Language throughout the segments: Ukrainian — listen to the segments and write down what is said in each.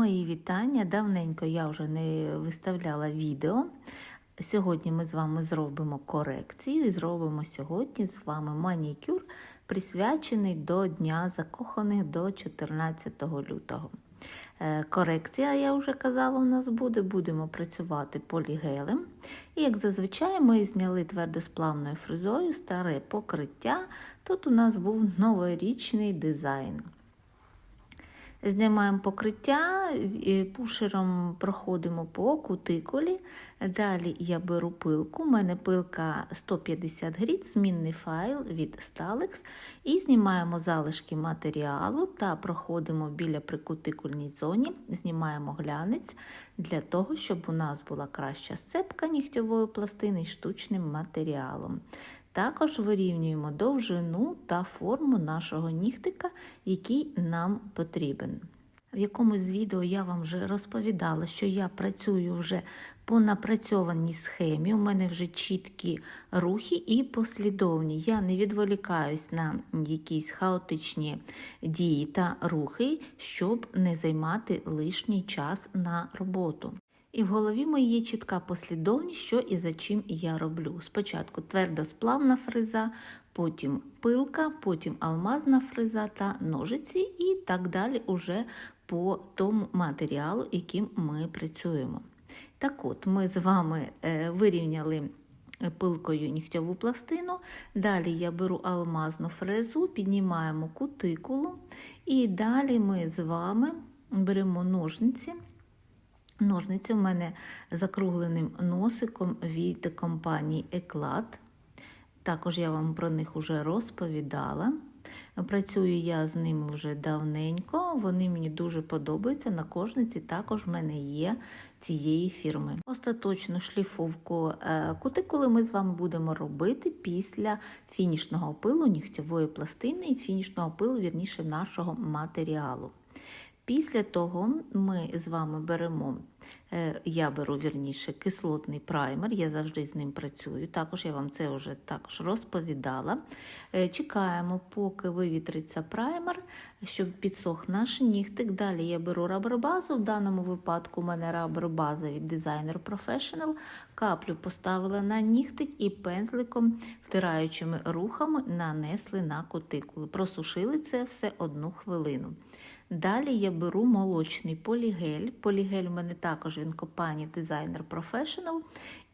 Мої вітання. Давненько я вже не виставляла відео. Сьогодні ми з вами зробимо корекцію і зробимо сьогодні з вами манікюр, присвячений до Дня закоханих до 14 лютого. Е, Корекція, я вже казала, у нас буде. Будемо працювати полігелем. І як зазвичай, ми зняли твердосплавною фрезою старе покриття. Тут у нас був новорічний дизайн. Знімаємо покриття, пушером проходимо по кутикулі. Далі я беру пилку. У мене пилка 150 гріт, змінний файл від Stalex. І знімаємо залишки матеріалу та проходимо біля прикутикульній зоні, знімаємо глянець для того, щоб у нас була краща сцепка нігтєвої пластини з штучним матеріалом. Також вирівнюємо довжину та форму нашого нігтика, який нам потрібен. В якомусь з відео я вам вже розповідала, що я працюю вже по напрацьованій схемі. У мене вже чіткі рухи і послідовні. Я не відволікаюсь на якісь хаотичні дії та рухи, щоб не займати лишній час на роботу. І в голові моїй чітка послідовність, що і за чим я роблю. Спочатку твердосплавна фреза, потім пилка, потім алмазна фреза та ножиці, і так далі уже по тому матеріалу, яким ми працюємо. Так от, ми з вами е, вирівняли пилкою нігтьову пластину. Далі я беру алмазну фрезу, піднімаємо кутикулу, і далі ми з вами беремо ножниці. Ножниці в мене закругленим носиком від компанії Еклад. Також я вам про них вже розповідала. Працюю я з ними вже давненько, вони мені дуже подобаються. На кожниці також в мене є цієї фірми. Остаточну шліфовку кутикули ми з вами будемо робити після фінішного пилу нігтєвої пластини і фінішного пилу, вірніше, нашого матеріалу. Після того ми з вами беремо, я беру вірніше кислотний праймер, я завжди з ним працюю. Також я вам це вже також розповідала. Чекаємо, поки вивітриться праймер, щоб підсох наш нігтик. Далі я беру рабер-базу. В даному випадку у мене рабер-база від Designer Professional. Каплю поставила на нігтик і пензликом, втираючими рухами, нанесли на кутикули. Просушили це все одну хвилину. Далі я беру молочний полігель. Полігель у мене також він компанії Designer Professional.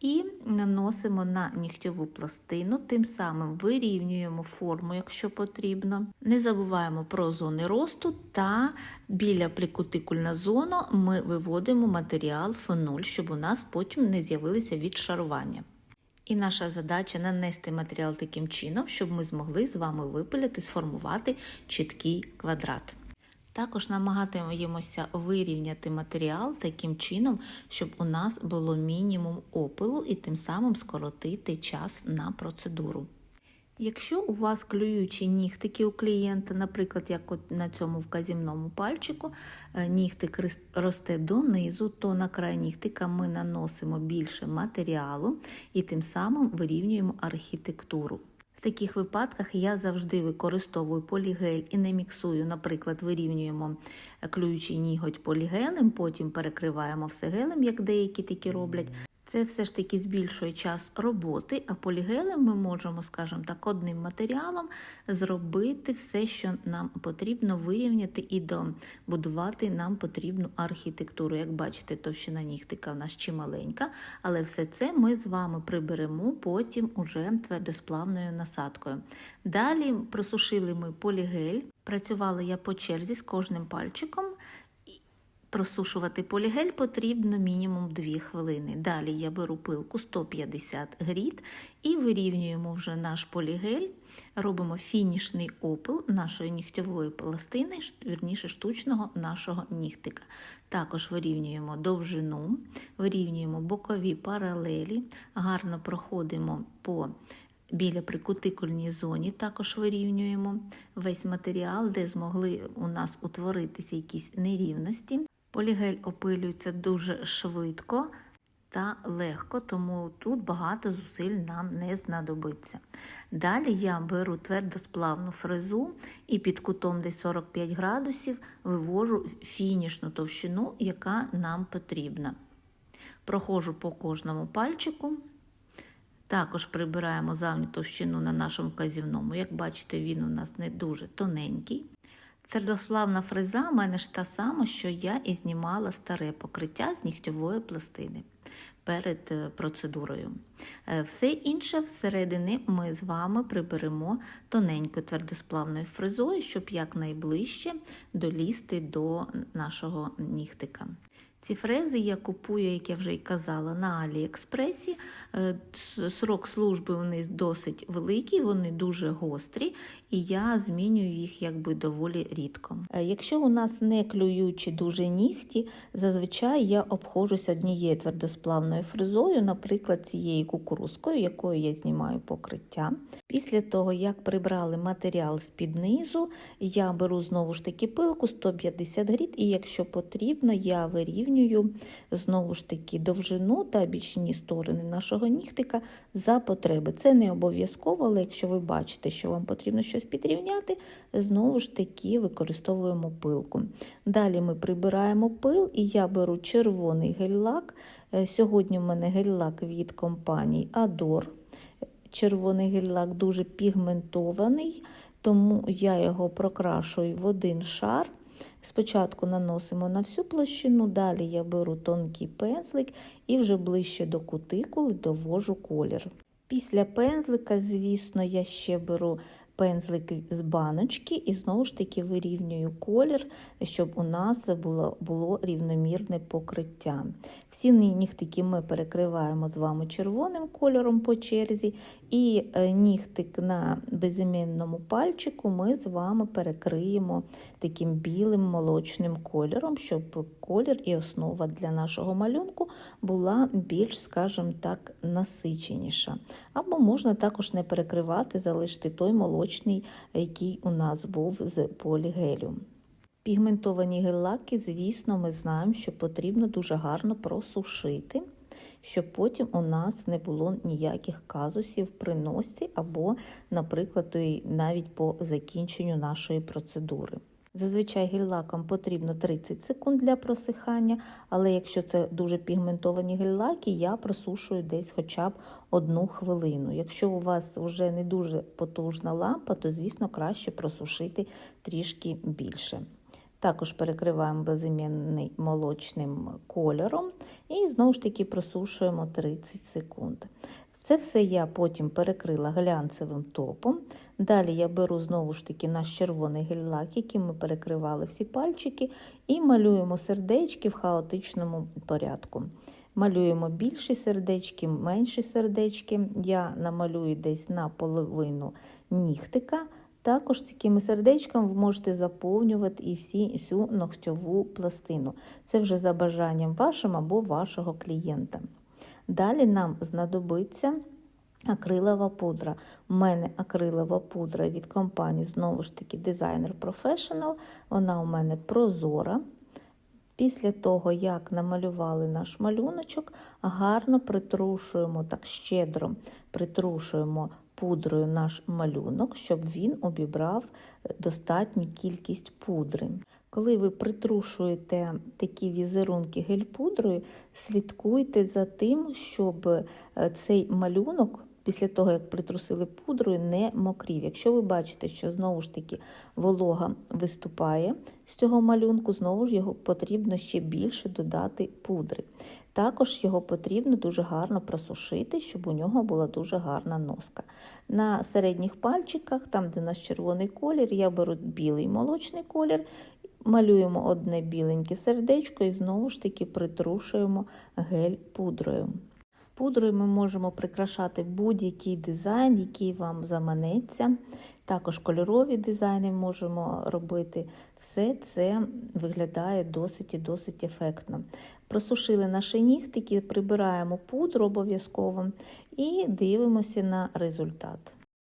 І наносимо на нігтьову пластину, тим самим вирівнюємо форму, якщо потрібно. Не забуваємо про зони росту та біля прикутикульна зона ми виводимо матеріал фенуль, щоб у нас потім не з'явилися відшарування. І наша задача нанести матеріал таким чином, щоб ми змогли з вами випиляти, сформувати чіткий квадрат. Також намагатимемося вирівняти матеріал таким чином, щоб у нас було мінімум опилу і тим самим скоротити час на процедуру. Якщо у вас клюючі нігтики у клієнта, наприклад, як от на цьому вказівному пальчику, нігтик росте донизу, то на край нігтика ми наносимо більше матеріалу і тим самим вирівнюємо архітектуру. Таких випадках я завжди використовую полігель і не міксую, наприклад, вирівнюємо клюючий ніготь полігелем, потім перекриваємо все гелем, як деякі такі роблять. Це все ж таки збільшує час роботи, а полігелем ми можемо, скажімо так, одним матеріалом зробити все, що нам потрібно вирівняти і добудувати нам потрібну архітектуру. Як бачите, товщина нігтика в нас чималенька, але все це ми з вами приберемо потім уже твердосплавною насадкою. Далі просушили ми полігель, працювала я по черзі з кожним пальчиком. Просушувати полігель потрібно мінімум 2 хвилини. Далі я беру пилку 150 гріт і вирівнюємо вже наш полігель, робимо фінішний опил нашої нігтєвої пластини, вірніше штучного нашого нігтика. Також вирівнюємо довжину, вирівнюємо бокові паралелі, гарно проходимо по Біля прикутикульній зоні також вирівнюємо весь матеріал, де змогли у нас утворитися якісь нерівності. Полігель опилюється дуже швидко, та легко, тому тут багато зусиль нам не знадобиться. Далі я беру твердосплавну фрезу і під кутом десь 45 градусів вивожу фінішну товщину, яка нам потрібна. Проходжу по кожному пальчику. Також прибираємо задню товщину на нашому вказівному. Як бачите, він у нас не дуже тоненький. Твердославна фреза в мене ж та сама, що я і знімала старе покриття з нігтєвої пластини перед е, процедурою. Е, Все інше всередини ми з вами приберемо тоненькою твердосплавною фрезою, щоб якнайближче долізти до нашого нігтика. Ці фрези я купую, як я вже й казала, на Аліекспресі. Е, Срок служби у них досить великий, вони дуже гострі, і я змінюю їх якби доволі рідко. Е, Якщо у нас не клюючі дуже нігті, зазвичай я обходжусь однією твердосплавною фрезою, наприклад, цією кукурузкою, якою я знімаю покриття. Після того, як прибрали матеріал з-під низу, я беру знову ж таки пилку 150 гріт, і якщо потрібно, я вирівнюю знову ж таки довжину та бічні сторони нашого нігтика за потреби. Це не обов'язково, але якщо ви бачите, що вам потрібно щось підрівняти, знову ж таки використовуємо пилку. Далі ми прибираємо пил, і я беру червоний гель-лак. Е, Сьогодні в мене гель-лак від компанії Ador. Червоний гель-лак дуже пігментований, тому я його прокрашую в один шар. Спочатку наносимо на всю площину, далі я беру тонкий пензлик і вже ближче до кутикули довожу колір. Після пензлика, звісно, я ще беру пензлик з баночки і знову ж таки вирівнюю колір, щоб у нас було, було рівномірне покриття. Всі нігтики ми перекриваємо з вами червоним кольором по черзі, і е, нігтик на безіменному пальчику ми з вами перекриємо таким білим молочним кольором, щоб колір і основа для нашого малюнку була більш, скажімо так, насиченіша. Або можна також не перекривати, залишити той молочний, який у нас був з полігелю. Пігментовані гель-лаки, звісно, ми знаємо, що потрібно дуже гарно просушити, щоб потім у нас не було ніяких казусів при носі або, наприклад, навіть по закінченню нашої процедури. Зазвичай гель-лаком потрібно 30 секунд для просихання, але якщо це дуже пігментовані гель-лаки, я просушую десь хоча б одну хвилину. Якщо у вас вже не дуже потужна лампа, то, звісно, краще просушити трішки більше. Також перекриваємо безіменний молочним кольором і знову ж таки просушуємо 30 секунд. Це все я потім перекрила глянцевим топом. Далі я беру знову ж таки наш червоний гель-лак, яким ми перекривали всі пальчики, і малюємо сердечки в хаотичному порядку. Малюємо більші сердечки, менші сердечки. Я намалюю десь на половину нігтика. Також такими сердечками ви можете заповнювати і всі, всю ногтьову пластину. Це вже за бажанням вашим або вашого клієнта. Далі нам знадобиться акрилова пудра. У мене акрилова пудра від компанії, знову ж таки, Designer Professional. Вона у мене прозора. Після того, як намалювали наш малюночок, гарно притрушуємо так щедро притрушуємо пудрою наш малюнок, щоб він обібрав достатню кількість пудри. Коли ви притрушуєте такі візерунки гель-пудрою, слідкуйте за тим, щоб цей малюнок, після того, як притрусили пудрою, не мокрів. Якщо ви бачите, що знову ж таки волога виступає з цього малюнку, знову ж його потрібно ще більше додати пудри. Також його потрібно дуже гарно просушити, щоб у нього була дуже гарна носка. На середніх пальчиках, там, де у нас червоний колір, я беру білий молочний колір. Малюємо одне біленьке сердечко і знову ж таки притрушуємо гель пудрою. Пудрою ми можемо прикрашати будь-який дизайн, який вам заманеться. Також кольорові дизайни можемо робити. Все це виглядає досить і досить ефектно. Просушили наші нігтики, прибираємо пудру обов'язково і дивимося на результат.